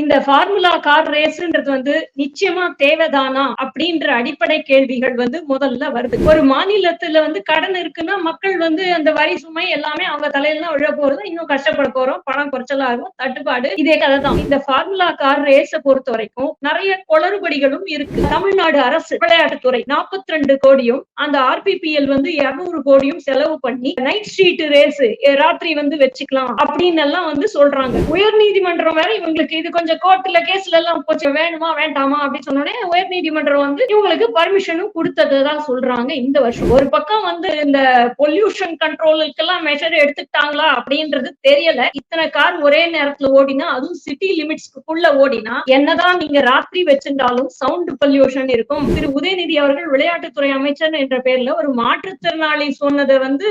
இந்த formula car ரேஸ்ன்றது வந்து நிச்சயமா தேவைதானா அப்படின்ற அடிப்படை கேள்விகள் வந்து முதல்ல வருது. ஒரு மாநிலத்துல வந்து கடன் இருக்குன்னா மக்கள் வந்து அந்த வரி சுமை எல்லாமே அவங்க தலையில தான் விழ போறது. இன்னும் கஷ்டப்பட போறோம். பணம் குறைச்சலாகும் தட்டுப்பாடு. இதே கதை தான் இந்த ஃபார்முலா கார் ரேஸை பொறுத்த வரைக்கும் நிறைய குளறுபடிகளும் இருக்கு. தமிழ்நாடு அரசு விளையாட்டுத்துறை நாற்பத்தி ரெண்டு கோடியும் அந்த ஆர்பிபிஎல் வந்து இருநூறு கோடியும் செலவு பண்ணி நைட் ஸ்ட்ரீட் ரேஸ் ராத்திரி வந்து வச்சுக்கலாம் அப்படின்னு எல்லாம் வந்து சொல்றாங்க. உயர் நீதிமன்றம் வேற இவங்களுக்கு இது கொஞ்சம் கோர்ட்ல கேஸ்ல எல்லாம் போச்சு வேணுமா வேண்டாமா அப்படின்னு சொன்னோடனே உயர் நீதிமன்றம் வந்து இவங்களுக்கு பர்மிஷனும் கொடுத்ததுதான் சொல்றாங்க இந்த வருஷம். ஒரு பக்கம் வந்து இந்த பொல்யூஷன் கண்ட்ரோலுக்கெல்லாம் மெஷர் எடுத்துட்டாங்களா அப்படின்றது தெரியல. இத்தனை கார் ஒரே நேரத்துல ஓடினா அதுவும் சிட்டி லிமிட்ஸ்க்குள்ள ஓடினா என்னதான் நீங்க ராத்திரி வச்சிருந்தாலும் சவுண்ட் பொல்யூஷன் இருக்கும். திரு உதயநிதி அவர்கள் விளையாட்டுத்துறை அமைச்சர் என்ற பேர்ல ஒரு மாற்றுத்திறனாளி சொன்னதை வந்து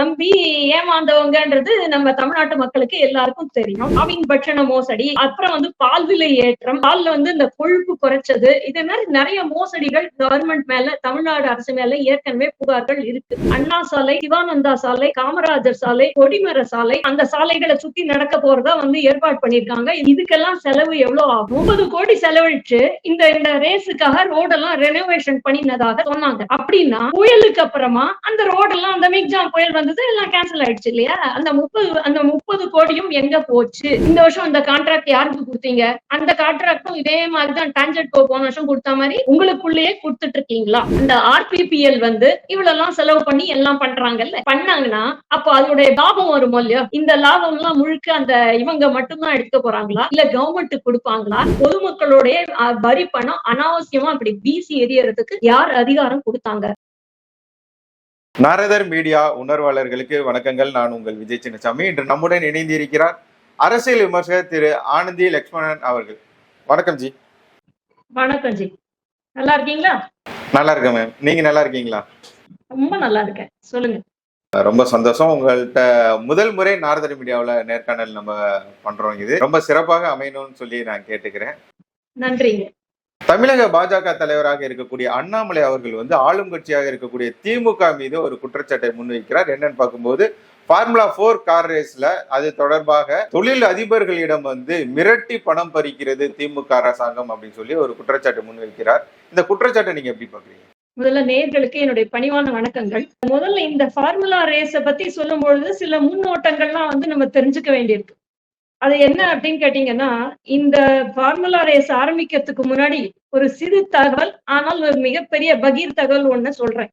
நம்பி ஏமாந்தவங்கன்றது நம்ம தமிழ்நாட்டு மக்களுக்கு எல்லாருக்கும் தெரியும். அவங்க பட்சண மோசடி அப்புறம் வந்து பால் விலை ஏற்றம் பால்ல வந்து இந்த கொழுப்பு குறைச்சது இது மாதிரி நிறைய மோசடிகள் கவர்மெண்ட் மேல தமிழ்நாடு அரசு மேல ஏற்கனவே புகார்கள் இருக்கு. அண்ணா சாலை சிவானந்தா சாலை காமராஜர் சாலை கொடிமர சாலை அந்த சாலைகளை சுத்தி நடக்க போறதா வந்து ஏற்பாடு பண்ணிருக்காங்க இதுக்கெல்லாம் செலவு எவ்வளவு ஆகும்? முப்பது கோடி செலவழிச்சு இந்த இந்த ரேஸுக்காக ரோடெல்லாம் ரெனோவேஷன் பண்ணினதாக சொன்னாங்க. அப்படின்னா புயலுக்கு அப்புறமா அந்த ரோடெல்லாம் அந்த மிக்ஜாம் புயல் வந்தது எல்லாம் கேன்சல் ஆயிடுச்சு இல்லையா? அந்த முப்பது அந்த முப்பது கோடியும் எங்க போச்சு? இந்த வருஷம் அந்த கான்ட்ராக்ட் யாருக்கு கொடுத்தீங்க. அந்த கான்ட்ராக்டும் இதே மாதிரிதான் டான்ஜெட் கோ போன வருஷம் கொடுத்த மாதிரி உங்களுக்குள்ளேயே கொடுத்துட்டு இருக்கீங்களா? இந்த ஆர்பிபிஎல் வந்து இவ்வளவு எல்லாம் செலவு பண்ணி எல்லாம் பண்றாங்கல்ல? பண்ணாங்கன்னா அப்போ அதோடைய லாபம் வரும் இல்லையா? இந்த லாபம் எல்லாம் முழுக்க அந்த இவங்க மட்டும்தான் எடுக்க போறாங்களா? இல்ல கவர்மெண்ட் கொடுப்பாங்களா? பொதுமக்களுடைய வரி பணம் அனாவசியமா அப்படி வீசி எரியறதுக்கு யார் அதிகாரம் கொடுத்தாங்க? நாரதர் மீடியா உணர்வாளர்களுக்கு வணக்கங்கள். நான் உங்கள் விஜய் சின்னசாமி. இன்று நம்முடன் இணைந்திருக்கிறார் அரசியல் விமர்சகர் திரு ஆனந்தி லட்சுமணன் அவர்கள். வணக்கம் ஜி. வணக்கம் ஜி. நல்லா இருக்கீங்களா? நல்லா இருக்கேன் மேம். நீங்க நல்லா இருக்கீங்களா? ரொம்ப நல்லா இருக்கேன். சொல்லுங்க. ரொம்ப சந்தோஷம். உங்கள்கிட்ட முதல் முறை நாரதர் மீடியாவில் நேர்காணல் நம்ம பண்றோம் இது. ரொம்ப சிறப்பாக அமையணும்னு சொல்லி நான் கேட்டுக்கிறேன். நன்றிங்க. தமிழக பாஜக தலைவராக இருக்கக்கூடிய அண்ணாமலை அவர்கள் வந்து ஆளும் கட்சியாக இருக்கக்கூடிய திமுக மீது ஒரு குற்றச்சாட்டை முன்வைக்கிறார். என்னன்னு பார்க்கும்போது ஃபார்முலா ஃபோர் கார் ரேஸ்ல அது தொடர்பாக தொழில் அதிபர்களிடம் வந்து மிரட்டி பணம் பறிக்கிறது திமுக அரசாங்கம் அப்படின்னு சொல்லி ஒரு குற்றச்சாட்டு முன்வைக்கிறார். இந்த குற்றச்சாட்டை நீங்க எப்படி பாக்குறீங்க முதல்ல நேர்களுக்கு என்னுடைய பணிவான வணக்கங்கள். முதல்ல இந்த ஃபார்முலா ரேஸ பத்தி சொல்லும் பொழுது சில முன்னோட்டங்கள்லாம் வந்து நம்ம தெரிஞ்சுக்க வேண்டியிருக்கு. அது என்ன அப்படின்னு கேட்டீங்கன்னா இந்த ஃபார்முலா ரேஸ் ஆரம்பிக்கிறதுக்கு முன்னாடி ஒரு சிறு தகவல் ஆனால் ஒரு மிகப்பெரிய பகீர் தகவல் ஒண்ணு சொல்றேன்.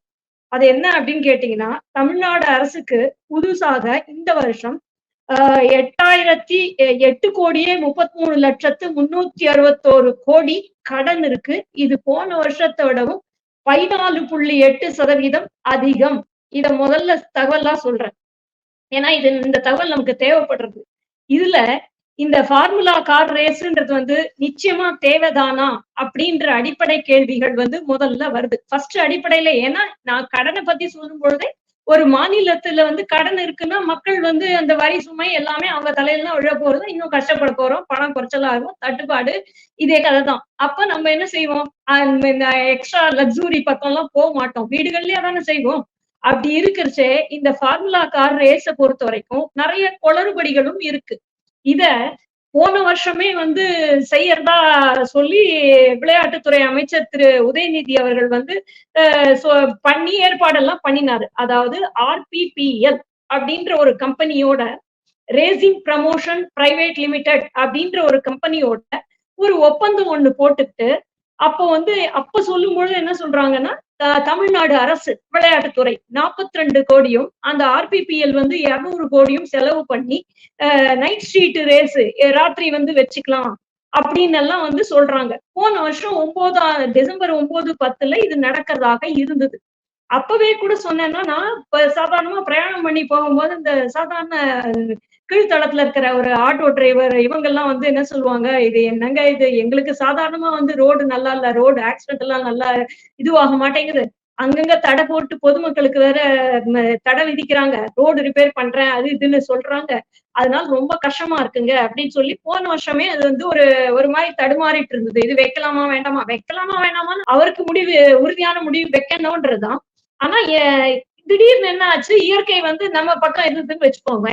அது என்ன அப்படின்னு கேட்டீங்கன்னா தமிழ்நாடு அரசுக்கு புதுசாக இந்த வருஷம் ஆஹ் எட்டாயிரத்தி எட்டு கோடியே முப்பத்தி மூணு லட்சத்து முன்னூத்தி அறுபத்தோரு கோடி கடன் இருக்கு. இது போன வருஷத்தை விடவும் பதினாலு புள்ளி எட்டு சதவீதம் அதிகம். இத முதல்ல தகவலா சொல்றேன். ஏன்னா இது இந்த தகவல் நமக்கு தேவைப்படுறது. இதுல இந்த ஃபார்முலா கார் ரேஸ்ன்றது வந்து நிச்சயமா தேவைதானா அப்படின்ற அடிப்படை கேள்விகள் வந்து முதல்ல வருது. ஃபர்ஸ்ட் அடிப்படையில ஏன்னா நான் கடனை பத்தி சொல்லும் பொழுதே ஒரு மாநிலத்துல வந்து கடன் இருக்குன்னா மக்கள் வந்து அந்த வரி சுமை எல்லாமே அவங்க தலையில தான் விழ போறது இன்னும் கஷ்டப்பட போறோம். பணம் குறைச்சலாகும் தட்டுப்பாடு இதே கதை தான். அப்ப நம்ம என்ன செய்வோம்? இந்த எக்ஸ்ட்ரா லக்ஸூரி பக்கம் எல்லாம் போக மாட்டோம். வீடுகள்லயே தானே செய்வோம். அப்படி இருக்கிறச்சே இந்த ஃபார்முலா கார் ரேஸை பொறுத்த வரைக்கும் நிறைய குளறுபடிகளும் இருக்கு. இத போன வருஷமே வந்து செய்யறதா சொல்லி விளையாட்டுத்துறை அமைச்சர் திரு உதயநிதி அவர்கள் வந்து பண்ணி ஏற்பாடெல்லாம் பண்ணினாரு. அதாவது ஆர்பிபிஎல் அப்படின்ற ஒரு கம்பெனியோட ரேசிங் ப்ரமோஷன் பிரைவேட் லிமிடெட் அப்படின்ற ஒரு கம்பெனியோட ஒரு ஒப்பந்தம் ஒண்ணு போட்டுக்கிட்டு அப்போ வந்து அப்ப சொல்லும் பொழுது என்ன சொல்றாங்கன்னா தமிழ்நாடு அரசு விளையாட்டுத்துறை நாற்பத்தி ரெண்டு கோடியும் அந்த ஆர்பிபிஎல் வந்து இருநூறு கோடியும் செலவு பண்ணி நைட் ஸ்ட்ரீட் ரேஸ் ராத்திரி வந்து வச்சுக்கலாம் அப்படின்னு எல்லாம் வந்து சொல்றாங்க. போன வருஷம் ஒன்பதாம் டிசம்பர் ஒன்பது பத்துல இது நடக்கிறதாக இருந்தது. அப்பவே கூட சொன்னேன்னா நான் சாதாரணமா பிரயாணம் பண்ணி போகும்போது இந்த சாதாரண கீழ்த்தளத்துல இருக்கிற ஒரு ஆட்டோ டிரைவர் இவங்கெல்லாம் வந்து என்ன சொல்லுவாங்க? இது என்னங்க இது? எங்களுக்கு சாதாரணமா வந்து ரோடு நல்லா இல்ல ரோடு ஆக்சிடென்ட் எல்லாம் நல்லா இதுவாக மாட்டேங்குது. அங்கங்க தடை போட்டு பொதுமக்களுக்கு வேற தடை விதிக்கிறாங்க. ரோடு ரிப்பேர் பண்றேன் அது இதுன்னு சொல்றாங்க. அதனால ரொம்ப கஷ்டமா இருக்குங்க அப்படின்னு சொல்லி போன வருஷமே அது வந்து ஒரு ஒரு மாதிரி தடுமாறிட்டு இருந்தது. இது வைக்கலாமா வேண்டாமா? வைக்கலாமா வேண்டாமான்னு அவருக்கு முடிவு உறுதியான முடிவு வைக்கணும்ன்றதுதான். ஆனா திடீர்னு என்ன ஆச்சு? இயற்கை வந்து நம்ம பக்கம் இருந்ததுன்னு வச்சுக்கோங்க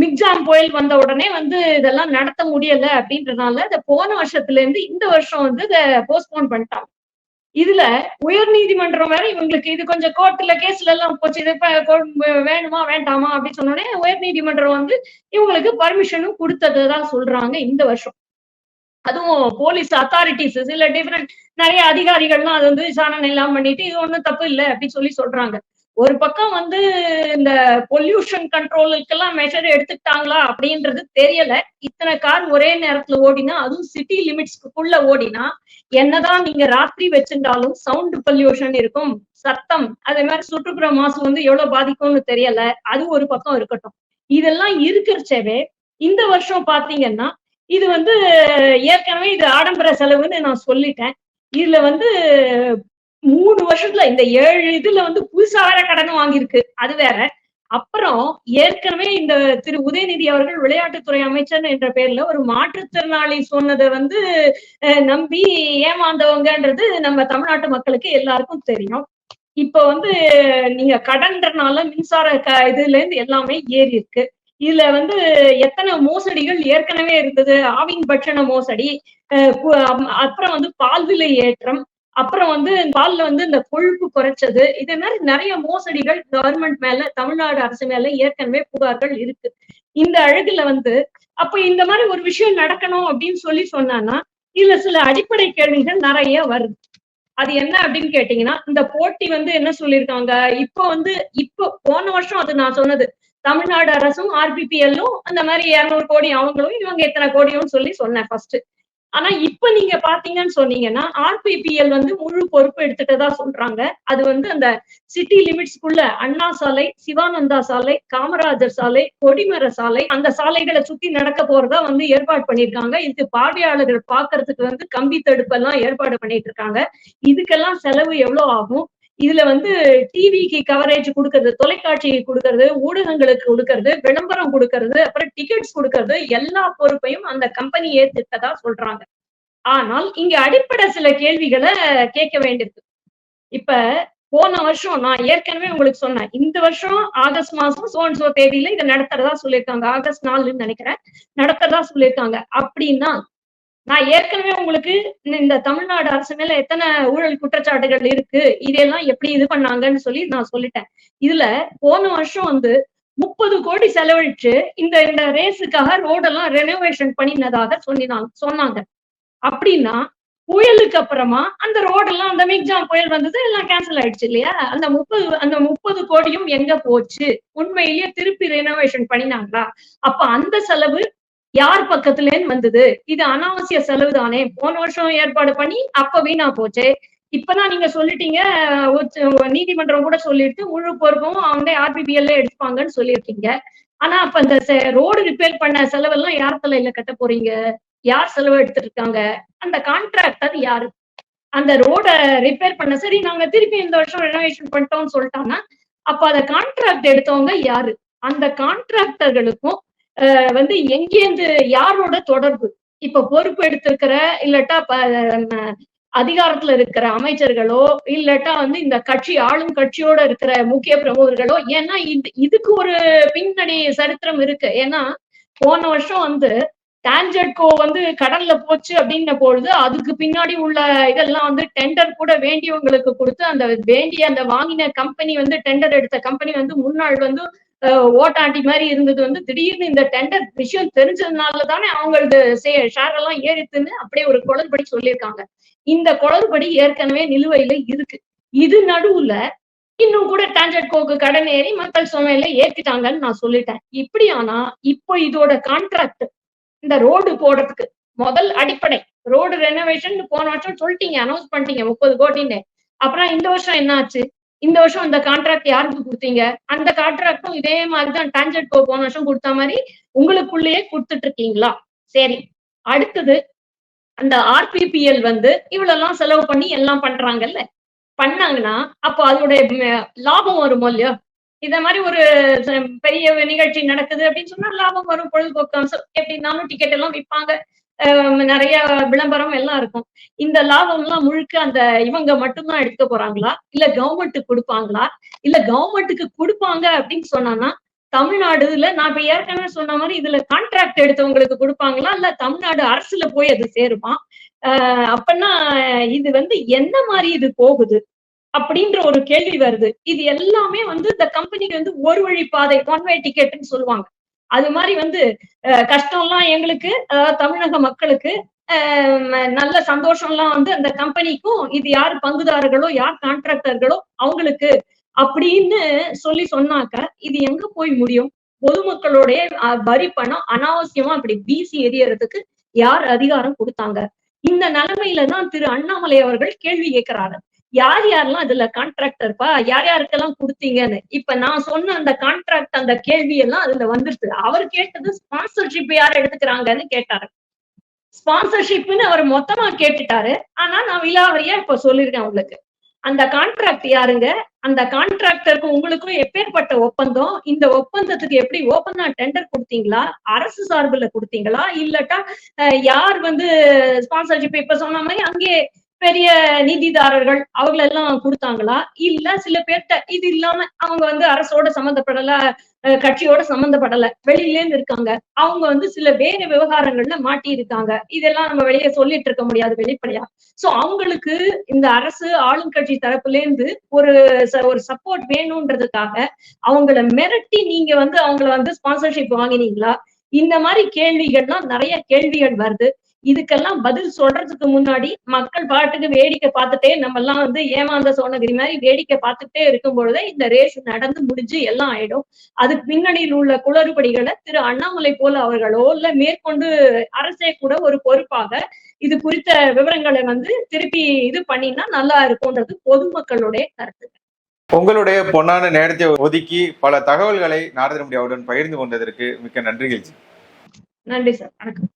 மிக்ஜாம் புயல் வந்த உடனே வந்து இதெல்லாம் நடத்த முடியல அப்படின்றதுனால இந்த போன வருஷத்துல இருந்து இந்த வருஷம் வந்து இதை போஸ்ட்போன் பண்ணிட்டாங்க. இதுல உயர் நீதிமன்றம் வேற இவங்களுக்கு இது கொஞ்சம் கோர்ட்ல கேஸ்ல எல்லாம் போச்சு. இது கோ- வேணுமா வேண்டாமா அப்படின்னு சொன்னோடனே உயர் நீதிமன்றம் வந்து இவங்களுக்கு பர்மிஷனும் கொடுத்ததுதான் சொல்றாங்க இந்த வருஷம். அதுவும் போலீஸ் அத்தாரிட்டிஸ் சில டிஃபரெண்ட் நிறைய அதிகாரிகள்லாம் அது வந்து விசாரணை எல்லாம் பண்ணிட்டு இது ஒண்ணும் தப்பு இல்லை அப்படின்னு சொல்லி சொல்றாங்க. ஒரு பக்கம் வந்து இந்த பொல்யூஷன் கண்ட்ரோலுக்கெல்லாம் மெஷர் எடுத்துக்கிட்டாங்களா அப்படின்றது தெரியல. இத்தனை கார் ஒரே நேரத்துல ஓடினா அதுவும் சிட்டி லிமிட்ஸ்க்குள்ள ஓடினா என்னதான் நீங்க ராத்திரி வச்சிருந்தாலும் சவுண்ட் பொல்யூஷன் இருக்கும் சத்தம் அதே மாதிரி சுற்றுப்புற மாசு வந்து எவ்வளவு பாதிக்கும்னு தெரியல. அது ஒரு பக்கம் இருக்கட்டும். இதெல்லாம் இருக்கிறச்சவே இந்த வருஷம் பாத்தீங்கன்னா இது வந்து ஏற்கனவே இது ஆடம்பர செலவுன்னு நான் சொல்லிட்டேன். இதுல வந்து மூணு வருஷத்துல இந்த ஏழு இதுல வந்து புதுசா வேற கடன் வாங்கியிருக்கு. அது வேற. அப்புறம் ஏற்கனவே இந்த திரு உதயநிதி அவர்கள் விளையாட்டுத்துறை அமைச்சர் என்ற பேர்ல ஒரு மாற்றுத்திறனாளி சொன்னதை வந்து அஹ், நம்பி ஏமாந்தவங்கன்றது நம்ம தமிழ்நாட்டு மக்களுக்கு எல்லாருக்கும் தெரியும். இப்ப வந்து நீங்க கடன்றனால மின்சார க இதுல இருந்து எல்லாமே ஏறி இருக்கு இதுல வந்து எத்தனை மோசடிகள் ஏற்கனவே இருந்தது? ஆவின் பட்சண மோசடி அப்புறம் வந்து பால் விலை ஏற்றம் அப்புறம் வந்து பால்ல வந்து இந்த கொழுப்பு குறைச்சது. இதே மாதிரி நிறைய மோசடிகள் கவர்மெண்ட் மேல தமிழ்நாடு அரசு மேல ஏற்கனவே புகார்கள் இருக்கு. இந்த அழகுல வந்து அப்ப இந்த மாதிரி ஒரு விஷயம் நடக்கணும் அப்படின்னு சொல்லி சொன்னான்னா இதுல சில அடிப்படை கேள்விகள் நிறைய வருது. அது என்ன அப்படின்னு கேட்டீங்கன்னா இந்த போட்டி வந்து என்ன சொல்லியிருக்காங்க? இப்போ வந்து இப்போ போன வருஷம் அது நான் சொன்னது தமிழ்நாடு அரசும் ஆர்பிபிஎல்லும் அந்த மாதிரி இருநூறு கோடி அவங்களும் இவங்க எத்தனை கோடியும் சொல்லி சொன்னேன் ஃபர்ஸ்ட் ஆனா இப்ப நீங்க பாத்தீங்கன்னு சொன்னீங்கன்னா ஆர்பிபிஎல் வந்து முழு பொறுப்பு எடுத்துட்டதா சொல்றாங்க. அது வந்து அந்த சிட்டி லிமிட்ஸ்க்குள்ள அண்ணா சாலை சிவானந்தா சாலை காமராஜர் சாலை கொடிமர சாலை அந்த சாலைகளை சுத்தி நடக்க போறதா வந்து ஏற்பாடு பண்ணிருக்காங்க இதுக்கு பார்வையாளர்கள் பாக்குறதுக்கு வந்து கம்பி தடுப்பெல்லாம் ஏற்பாடு பண்ணிட்டு இருக்காங்க. இதுக்கெல்லாம் செலவு எவ்வளவு ஆகும்? இதுல வந்து டிவிக்கு கவரேஜ் கொடுக்கறது தொலைக்காட்சிக்கு கொடுக்கறது ஊடகங்களுக்கு கொடுக்கறது விளம்பரம் கொடுக்கறது அப்புறம் டிக்கெட்ஸ் கொடுக்கறது எல்லா பொறுப்பையும் அந்த கம்பெனி ஏத்துட்டதா சொல்றாங்க. ஆனால் இங்க அடிப்படை சில கேள்விகளை கேட்க வேண்டியிருக்கு. இப்ப போன வருஷம் நான் ஏற்கனவே உங்களுக்கு சொன்னேன் இந்த வருஷம் ஆகஸ்ட் மாசம் சோன் சோ தேதியில இதை நடத்துறதா சொல்லியிருக்காங்க. ஆகஸ்ட் நாலுன்னு நினைக்கிறேன். நடத்துறதா சொல்லியிருக்காங்க. அப்படின்னா நான் ஏற்கனவே உங்களுக்கு இந்த தமிழ்நாடு அரசு மேல எத்தனை ஊழல் குற்றச்சாட்டுகள் இருக்கு? இதெல்லாம் எப்படி இது பண்ணாங்கன்னு சொல்லி நான் சொல்லிட்டேன். இதுல போன வருஷம் வந்து முப்பது கோடி செலவழிச்சு இந்த இந்த ரேஸுக்காக ரோடெல்லாம் ரெனோவேஷன் பண்ணினதாக சொன்னாங்க சொன்னாங்க. அப்படின்னா புயலுக்கு அப்புறமா அந்த ரோடெல்லாம் அந்த மிக்ஜாம் புயல் வந்தது எல்லாம் கேன்சல் ஆயிடுச்சு இல்லையா? அந்த முப்பது அந்த முப்பது கோடியும் எங்க போச்சு? உண்மையிலேயே திருப்பி ரெனோவேஷன் பண்ணினாங்களா? அப்ப அந்த செலவு யார் பக்கத்துலேன்னு வந்தது. இது அனாவசிய செலவு தானே போன வருஷம் ஏற்பாடு பண்ணி அப்ப வீணா போச்சே. இப்பதான் நீங்க சொல்லிட்டீங்க நீதிமன்றம் கூட சொல்லிட்டு முழு பொறுப்பும் அவங்க ஆர்பிபிஎல்ல எடுப்பாங்கன்னு சொல்லியிருக்கீங்க. ஆனா அப்ப இந்த ரோடு ரிப்பேர் பண்ண செலவெல்லாம் யார் தலையில கட்ட போறீங்க? யார் செலவு எடுத்துட்டு இருக்காங்க? அந்த கான்ட்ராக்டர் யாரு? அந்த ரோட ரிப்பேர் பண்ண சரி நாங்க திருப்பி இந்த வருஷம் ரெனோவேஷன் பண்ணிட்டோம்னு சொல்லிட்டாங்கன்னா அப்ப அத கான்ட்ராக்ட் எடுத்தவங்க யாரு? அந்த கான்ட்ராக்டர்களுக்கும் வந்து எங்கேருந்து யாரோட தொடர்பு? இப்ப பொறுப்பு எடுத்திருக்கிற இல்லட்டா அதிகாரத்துல இருக்கிற அமைச்சர்களோ இல்லட்டா வந்து இந்த கட்சி ஆளும் கட்சியோட இருக்கிற முக்கிய பிரமுகர்களோ ஏன்னா இது இதுக்கு ஒரு பின்னணி சரித்திரம் இருக்கு. ஏன்னா போன வருஷம் வந்து டான்ஜெட்கோ வந்து கடல்ல போச்சு அப்படின்ன பொழுது அதுக்கு பின்னாடி உள்ள இதெல்லாம் வந்து டெண்டர் கூட வேண்டியவங்களுக்கு கொடுத்து அந்த வேண்டிய அந்த வாங்கின கம்பெனி வந்து டெண்டர் எடுத்த கம்பெனி வந்து முன்னாள் வந்து ஓட்டாண்டி மாதிரி இருந்தது வந்து திடீர்னு இந்த டெண்டர் விஷயம் தெரிஞ்சதுனால தானே அவங்களுக்கு ஷேர் எல்லாம் ஏறித்துன்னு அப்படியே ஒரு குளறுபடி சொல்லியிருக்காங்க. இந்த குளறுபடி ஏற்கனவே நிலுவையில இருக்கு. இது நடுவுல இன்னும் கூட டான்ஜெட் கோக்கு கடன் ஏறி மக்கள் சுமையில ஏத்திட்டாங்கன்னு நான் சொல்லிட்டேன். இப்படி ஆனா இப்போ இதோட கான்ட்ராக்ட் இந்த ரோடு போடுறதுக்கு முதல் அடிப்படை. ரோடு ரெனோவேஷன் போன வருஷம் சொல்லிட்டீங்க அனௌன்ஸ் பண்ணிட்டீங்க முப்பது கோடின்னு. அப்புறம் இந்த வருஷம் என்ன ஆச்சு இந்த வருஷம் அந்த கான்ட்ராக்ட் யாருக்கு கொடுத்தீங்க? அந்த கான்ட்ராக்டும் இதே மாதிரிதான் டான்ஜெட் கோ போன வருஷம் கொடுத்த மாதிரி உங்களுக்குள்ளேயே கொடுத்துட்டு இருக்கீங்களா? சரி. அடுத்தது அந்த ஆர்பிபிஎல் வந்து இவ்வளவு செலவு பண்ணி எல்லாம் பண்றாங்கல்ல? பண்ணாங்கன்னா அப்போ அதோட லாபம் வருமோ இல்லையோ? இத மாதிரி ஒரு பெரிய நிகழ்ச்சி நடக்குது அப்படின்னு சொன்னா லாபம் வரும் பொழுதுபோக்கு அம்சம் எப்படின்னாலும் டிக்கெட் எல்லாம் விற்பாங்க. நிறைய விளம்பரம் எல்லாம் இருக்கும். இந்த லாபம் எல்லாம் முழுக்க அந்த இவங்க மட்டும்தான் எடுக்க போறாங்களா? இல்ல கவர்மெண்ட்டுக்கு கொடுப்பாங்களா? இல்ல கவர்மெண்ட்டுக்கு கொடுப்பாங்க அப்படின்னு சொன்னான்னா தமிழ்நாடுல நான் இப்ப ஏற்கனவே சொன்ன மாதிரி இதுல கான்ட்ராக்ட் எடுத்தவங்களுக்கு கொடுப்பாங்களா? இல்ல தமிழ்நாடு அரசுல போய் அது சேருமா? ஆஹ் அப்பன்னா இது வந்து என்ன மாதிரி இது போகுது? அப்படின்ற ஒரு கேள்வி வருது. இது எல்லாமே வந்து இந்த கம்பெனிக்கு வந்து ஒரு வழி பாதை ஒன் வே டிக்கெட்னு சொல்லுவாங்க. அது மாதிரி வந்து கஷ்டம்லாம் எங்களுக்கு தமிழக மக்களுக்கு ஆஹ் நல்ல சந்தோஷம்லாம் வந்து அந்த கம்பெனிக்கும் இது யார் பங்குதாரர்களோ யார் கான்ட்ராக்டர்களோ அவங்களுக்கு அப்படின்னு சொல்லி சொன்னாக்க இது எங்க போய் முடியும்? பொதுமக்களுடைய வரி பணம் அனாவசியமா அப்படி வீசி எரியறதுக்கு யார் அதிகாரம் கொடுத்தாங்க? இந்த நிலைமையில தான் திரு அண்ணாமலை அவர்கள் கேள்வி கேட்கிறாரு. யார் யாரெல்லாம் இதுல கான்ட்ராக்டர்ப்பா யார் யாருக்கெல்லாம் கொடுத்தீங்கன்னு இப்ப நான் சொன்ன அந்த கான்ட்ராக்ட் அந்த கேள்வி எல்லாம் அதுல வந்துருச்சு. அவர் கேட்டது ஸ்பான்சர்ஷிப் யார் எடுத்துக்கிறாங்கன்னு கேட்டாரு. ஸ்பான்சர்ஷிப்னு அவர் மொத்தமா கேட்டுட்டாரு. ஆனா நான் விலாவரியா இப்ப சொல்லிருக்கேன் உங்களுக்கு. அந்த கான்ட்ராக்ட் யாருங்க? அந்த கான்ட்ராக்டருக்கும் உங்களுக்கும் எப்பேற்பட்ட ஒப்பந்தம்? இந்த ஒப்பந்தத்துக்கு எப்படி ஓப்பனா டெண்டர் கொடுத்தீங்களா? அரசு சார்புல கொடுத்தீங்களா? இல்லட்டா அஹ், யார் வந்து ஸ்பான்சர்ஷிப் இப்ப சொன்ன மாதிரி அங்கே பெரிய நிதிதாரர்கள் அவங்களெல்லாம் கொடுத்தாங்களா? இல்ல சில பேர்ட்ட இது இல்லாம அவங்க வந்து அரசோட சம்மந்தப்படல கட்சியோட சம்மந்தப்படல வெளியில இருந்து இருக்காங்க அவங்க வந்து சில வேற விவகாரங்கள்ல மாட்டி இருக்காங்க இதெல்லாம் நம்ம வெளியே சொல்லிட்டு இருக்க முடியாது வெளிப்படையா. சோ அவங்களுக்கு இந்த அரசு ஆளுங்கட்சி தரப்புல இருந்து ஒரு ச- ஒரு சப்போர்ட் வேணும்ன்றதுக்காக அவங்கள மிரட்டி நீங்க வந்து அவங்கள வந்து ஸ்பான்சர்ஷிப் வாங்கினீங்களா? இந்த மாதிரி கேள்விகள்லாம் நிறைய கேள்விகள் வருது. இதுக்கெல்லாம் பதில் சொல்றதுக்கு முன்னாடி மக்கள் பாட்டுக்கு வேடிக்கை பார்த்துட்டே நம்ம எல்லாம் வந்து ஏமாந்த சோனகிரி மாதிரி வேடிக்கை பார்த்துட்டே இருக்கும் பொழுதே இந்த ரேஸ் நடந்து முடிஞ்சு எல்லாம் ஆயிடும். அதுக்கு பின்னணியில் உள்ள குளறுபடிகளை திரு அண்ணாமலை போல அவர்களோ இல்ல மேற்கொண்டு அரசே கூட ஒரு பொறுப்பாக இது குறித்த விவரங்களை வந்து திருப்பி இது பண்ணினா நல்லா இருக்கும்ன்றது பொதுமக்களுடைய கருத்து. உங்களுடைய பொன்னான நேரத்தை ஒதுக்கி பல தகவல்களை நாரதன் முடியாவுடன் பகிர்ந்து கொண்டதற்கு மிக்க நன்றிகள். நன்றி சார். வணக்கம்.